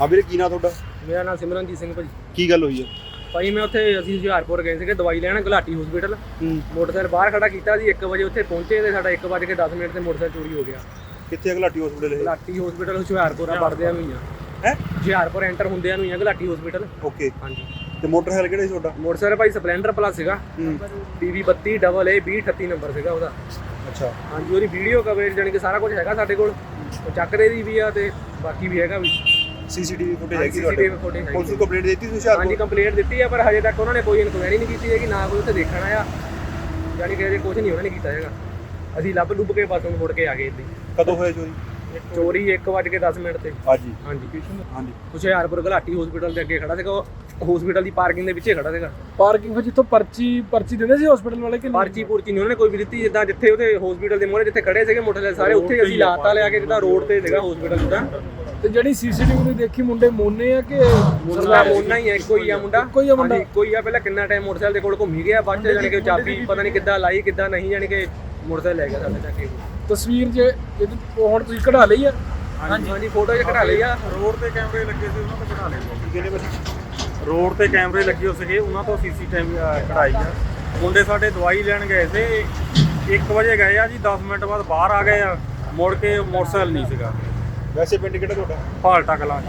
ਹਾਂ ਵੀਰੇ ਕੀ ਨਾਂ ਤੁਹਾਡਾ? ਮੇਰਾ ਨਾਮ ਸਿਮਰਨਜੀਤ ਸਿੰਘ ਭਾਜੀ। ਕੀ ਗੱਲ ਹੋਈ ਹੈ ਭਾਈ ਮੈਂ ਉੱਥੇ ਅਸੀਂ ਹੁਸ਼ਿਆਰਪੁਰ ਗਏ ਸੀਗੇ ਦਵਾਈ ਲੈਣ ਗੁਲਾਟੀ ਹਸਪੀਟਲ ਹੂੰ। ਮੋਟਰਸਾਈਕਲ ਬਾਹਰ ਖੜਾ ਕੀਤਾ ਸੀ 1 ਵਜੇ ਉੱਥੇ ਪਹੁੰਚੇ ਤੇ ਸਾਡਾ 1 ਵਜੇ ਕੇ 10 ਮਿੰਟ ਤੇ ਮੋਟਰਸਾਈਕਲ ਚੋਰੀ ਹੋ ਗਿਆ। ਕਿੱਥੇ ਅਗਲਾਟੀ ਹਸਪੀਟਲ ਇਹ? ਗੁਲਾਟੀ ਹਸਪੀਟਲ ਹੁਸ਼ਿਆਰਪੁਰ ਆ ਵੜਦਿਆਂ ਨੂੰ ਹੀ ਆ। ਹੈ? ਹੁਸ਼ਿਆਰਪੁਰ ਐਂਟਰ ਹੁੰਦਿਆਂ ਨੂੰ ਹੀ ਆ ਗੁਲਾਟੀ ਹਸਪੀਟਲ ਓਕੇ। ਹਾਂਜੀ। ਤੇ ਮੋਟਰਸਾਈਕਲ ਕਿਹੜਾ ਸੀ ਤੁਹਾਡਾ? ਮੋਟਰਸਾਈਕਲ ਭਾਈ ਸਪਲੈਂਡਰ ਪਲੱਸ ਸੀਗਾ। ਹੂੰ। PV 32 ਡਬਲ A 2038 ਨੰਬਰ ਸੀਗਾ ਉਹਦਾ। ਅੱਛਾ। ਹਾਂਜੀ ਉਹਦੀ ਵੀਡੀਓ ਕਵਰੇਜ ਜਾਣੀ ਕਿ ਸਾਰਾ ਕੁਝ ਹੈਗਾ ਸਾਡੇ ਕੋਲ। ਉਹ ਚੱਕਦੇ ਦੀ ਵੀ ਆ ਤੇ ਬਾਕੀ ਵੀ ਹੈਗਾ ਵੀ। ਸੀਸੀਟੀਵੀ ਫੁਟੇਜ ਹੈਗੀ ਤੁਹਾਡੇ ਹੈਗੀ। ਪੁਲਿਸ ਨੂੰ ਕੰਪਲੇਂਟ ਦਿੱਤੀ ਤੁਸੀਂ ਹੁਸ਼ਿਆਰਪੁਰ? ਹਾਂਜੀ ਕੰਪਲੇਂਟ ਦਿੱਤੀ ਆ ਪਰ ਹਜੇ ਤੱਕ ਉਹਨਾਂ ਨੇ ਕੋਈ ਇਨਕੁਆਇਰੀ ਨਹੀਂ ਕੀਤੀ ਹੈਗੀ ਨਾ ਕੋਈ ਉੱਥੇ ਦੇਖਣ ਆਇਆ। ਯਾਨੀ ਕਿ ਅਜੇ ਕੁਝ ਨਹੀਂ ਉਹਨਾਂ ਨੇ ਕੀਤਾ ਹੈਗਾ। ਅਸੀਂ ਲੱਭ ਲੁੱਭ ਕੇ ਬਸ ਹੁਣ ਮੁੜ ਕੇ ਆ ਗਏ ਹੀ। ਕਦੋਂ ਹੋਇਆ ਚੋਰੀ? ਚੋਰੀ 1:10 ਮਿੰਟ ਤੇ। ਅੱਜ ਹੀ ਹਾਂਜੀ ਹਾਂਜੀ। ਹੁਸ਼ਿਆਰਪੁਰ ਘਲਾਟੀ ਹਸਪੀਟਲ ਦੇ ਅੱਗੇ ਖੜਾ ਸੀਗਾ ਉਹ ਹਸਪੀਟਲ ਦੀ ਪਾਰਕਿੰਗ ਦੇ ਵਿੱਚੇ ਖੜਾ ਸੀਗਾ। ਪਾਰਕਿੰਗ ਫਿਰ ਜਿੱਥੋਂ ਪਰਚੀ ਪਰਚੀ ਦਿੰਦੇ ਸੀ ਹਸਪੀਟਲ ਵਾਲੇ ਕਿ ਨਹੀਂ? ਪਰਚੀ ਪੁਰਚੀ ਨਹੀਂ ਉਹਨਾਂ ਨੇ ਕੋਈ ਵੀ ਦਿੱਤੀ ਜਿੱਦਾਂ ਜਿੱਥੇ ਉਹਦੇ ਹਸਪੀਟਲ ਦੇ ਮੋਹਰੇ ਜਿੱਥੇ ਖੜੇ ਸੀਗੇ ਮੋਟਰਸਾਈਕਲ ਸਾਰੇ ਉੱਥੇ ਅਸੀਂ ਲਾਤਾ ਲਿਆ ਕੇ ਜਿੱਦਾਂ ਰੋਡ ਤੇ ਸੀਗਾ ਹਸਪੀਟਲ ਦਾ ਤੇ ਜਿਹੜੀ ਸੀਸੀਟੀਵੀ ਨੂੰ ਦੇਖੀ ਮੁੰਡੇ ਮੋਨੇ ਆ ਕਿ ਮੁੰਡਾ ਮੋਨਾ ਹੀ ਹੈ ਹੀ ਆ ਮੁੰਡਾ? ਹੀ ਆ ਮੁੰਡਾ? ਹੀ ਆ। ਪਹਿਲਾਂ ਕਿੰਨਾ ਟਾਈਮ ਮੋਟਰਸਾਈਕਲ ਦੇ ਕੋਲ ਘੁੰਮੀ ਗਿਆ ਬਾਅਦ ਚ ਜਾਣੀ ਕਿ ਚਾਬੀ ਪਤਾ ਨਹੀਂ ਕਿੱਦਾਂ ਲਾਈ ਕਿੱਦਾਂ ਨਹੀਂ ਜਾਣੀ ਕਿ ਮੋਟਰਸਾਈਕਲ ਲੈ ਗਿਆ ਸਾਡਾ ਚੱਕ ਕੇ। ਤਸਵੀਰ ਜੇ ਇਹਦੀ- ਹੁਣ ਤੁਸੀਂ ਕਢਾ ਲਈ ਆ? ਹਾਂਜੀ ਹਾਂਜੀ ਫੋਟੋ ਚ ਕਢਾ ਲਈ ਆ। ਰੋਡ ਤੇ ਕੈਮਰੇ ਲੱਗੇ ਸੀ ਉਹਨਾਂ ਤੋਂ ਕਢਾ ਲਏ ਕਿੰਨੇ ਵਜੇ ਰੋਡ ਤੇ ਕੈਮਰੇ ਲੱਗੇ ਹੋ ਸੀਗੇ ਉਹਨਾਂ ਤੋਂ ਸੀਸੀਟੀਵੀ ਕਢਾਈ ਆ। ਮੁੰਡੇ ਸਾਡੇ ਦਵਾਈ ਲੈਣ ਗਏ ਸੀ। 1 ਵਜੇ ਗਏ ਆ ਜੀ 10 ਮਿੰਟ ਬਾਅਦ ਬਾਹਰ ਆ ਗਏ ਆ। ਮੁੜ ਕੇ ਮੋਟਰਸਾਈਕਲ ਨਹੀਂ ਸੀਗਾ। ਵੈਸੇ ਪਿੰਡ ਕਿਹੜਾ ਤੁਹਾਡਾ? ਫਾਲਟਾ ਕਲਾਂ